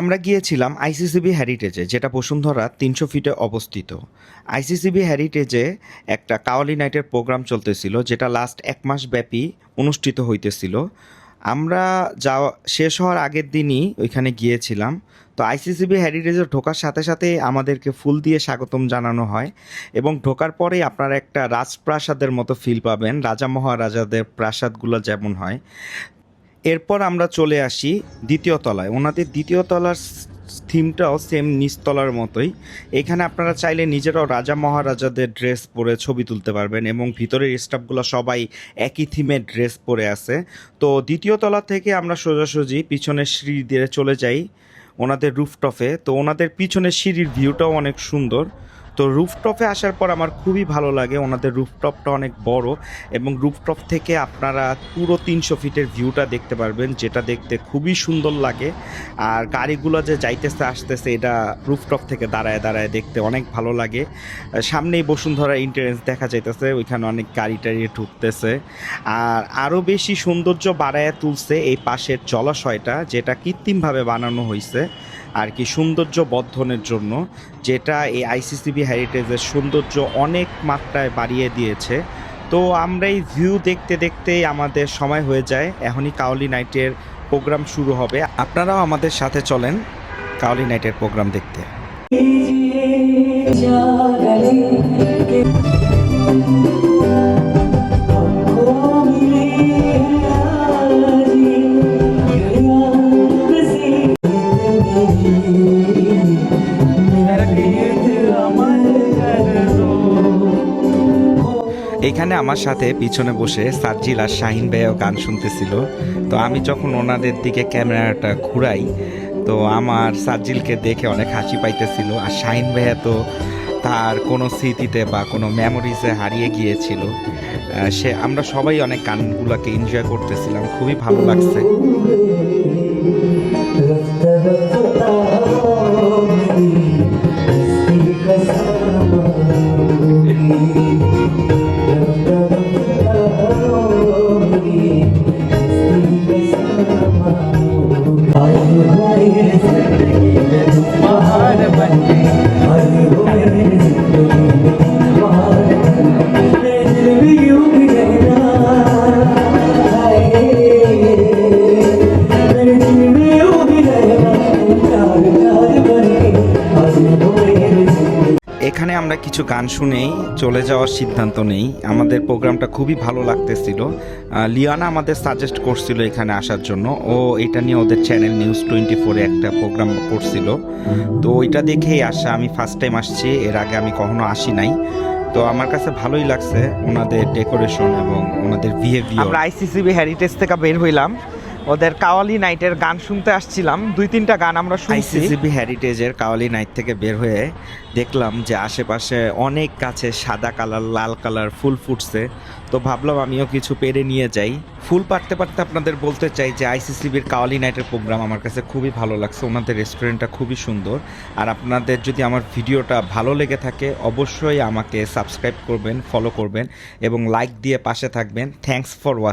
আমরা গিয়েছিলাম আইসিসিবি হ্যারিটেজে যেটা বসুন্ধরা তিনশো ফিটে অবস্থিত। আইসিসিবি হ্যারিটেজে একটা কাওয়ালি নাইটের প্রোগ্রাম চলতেছিল, যেটা লাস্ট এক মাস ব্যাপী অনুষ্ঠিত হইতেছিল। আমরা যাওয়া, শেষ হওয়ার আগের দিনই ওইখানে গিয়েছিলাম। তো আইসিসিবি হ্যারিটেজে ঢোকার সাথে সাথে আমাদেরকে ফুল দিয়ে স্বাগতম জানানো হয় এবং ঢোকার পরেই আপনারা একটা রাজপ্রাসাদের মতো ফিল পাবেন, রাজা মহারাজাদের প্রাসাদগুলো যেমন হয়। এরপর আমরা চলে আসি দ্বিতীয় তলায়। ওনাদের দ্বিতীয় তলার থিমটাও সেম নিচতলার মতোই। এখানে আপনারা চাইলে নিজেরাও রাজা মহারাজাদের ড্রেস পরে ছবি তুলতে পারবেন এবং ভিতরের স্টাফগুলো সবাই একই থিমের ড্রেস পরে আছে। তো দ্বিতীয় তলা থেকে আমরা সোজাসুজি পিছনের সিঁড়ি দিয়ে চলে যাই ওনাদের রুফটপে তো ওনাদের পিছনের সিঁড়ির ভিউটাও অনেক সুন্দর। তো রুফটপে আসার পর আমার খুবই ভালো লাগে। ওনাদের রুফটপটা অনেক বড় এবং রুফটপ থেকে আপনারা পুরো তিনশো ফিটের ভিউটা দেখতে পারবেন, যেটা দেখতে খুবই সুন্দর লাগে। আর গাড়িগুলো যে যাইতেছে, আসতেছে, এটা রুফটপ থেকে দাঁড়ায় দাঁড়ায় দেখতে অনেক ভালো লাগে। সামনেই বসুন্ধরা ইন্টারেন্স দেখা যাইতেছে, ওইখানে অনেক গাড়ি টাড়ি ঢুকতেছে। আর আরও বেশি সৌন্দর্য বাড়ায় তুলছে এই পাশের জলাশয়টা, যেটা কৃত্রিমভাবে বানানো হয়েছে আর কি সৌন্দর্য বর্ধনের জন্য, যেটা এই আইসিসিবি হেরিটেজের সৌন্দর্য অনেক মাত্রায় বাড়িয়ে দিয়েছে। তো আমরা এই ভিউ দেখতে দেখতেই আমাদের সময় হয়ে যায়। এখনই কাওলি নাইটের প্রোগ্রাম শুরু হবে। আপনারাও আমাদের সাথে চলেন কাওলি নাইটের প্রোগ্রাম দেখতে এখানে আমার সাথে পিছনে বসে সার্জিল আর শাহিন ভাইয়াও গান শুনতেছিল। তো আমি যখন ওনাদের দিকে ক্যামেরাটা ঘুরাই, তো আমার সার্জিলকে দেখে অনেক হাসি পাইতেছিল। আর শাহিন ভাইয়া তো তার কোনো স্মৃতিতে বা কোনো মেমোরিজে হারিয়ে গিয়েছিল। সে, আমরা সবাই অনেক গানগুলোকে এনজয় করতেছিলাম। খুবই ভালো লাগছে। এখানে কিছু গান শুনেই চলে যাওয়ার সিদ্ধান্ত নেই। আমাদের প্রোগ্রামটা খুবই ভালো লাগতেছিল। লিয়ানা আমাদের সাজেস্ট করছিল এখানে আসার জন্য। ও এটা নিয়ে ওদের চ্যানেল নিউজ টোয়েন্টি ফোরে একটা প্রোগ্রাম করছিল। তো ওইটা দেখেই আসা। আমি ফার্স্ট টাইম আসছি। এর আগে আমি কখনো আসি নাই। তো আমার কাছে ভালোই লাগছে ওনাদের ডেকোরেশন এবং ওনাদের বিহেভিয়ার আইসিসিবি হেরিটেজ থেকে বের হইলাম। ওদের কাওয়ালি নাইটের গান শুনতে আসছিলাম। দুই, তিনটা গান আমরা শুনছি। আইসিসিবি হেরিটেজের কাওয়ালি নাইট থেকে বের হয়ে দেখলাম যে আশেপাশে অনেক গাছে সাদা কালার, লাল কালার ফুল ফুটছে। তো ভাবলাম আমিও কিছু পেরে নিয়ে যাই। ফুল পারতে পারতে আপনাদের বলতে চাই যে আইসিসিবির কাওয়ালি নাইটের প্রোগ্রাম আমার কাছে খুবই ভালো লাগছে। ওনাদের রেস্টুরেন্টটা খুবই সুন্দর। আর আপনাদের যদি আমার ভিডিওটা ভালো লেগে থাকে, অবশ্যই আমাকে সাবস্ক্রাইব করবেন ফলো করবেন এবং লাইক দিয়ে পাশে থাকবেন। Thanks for watching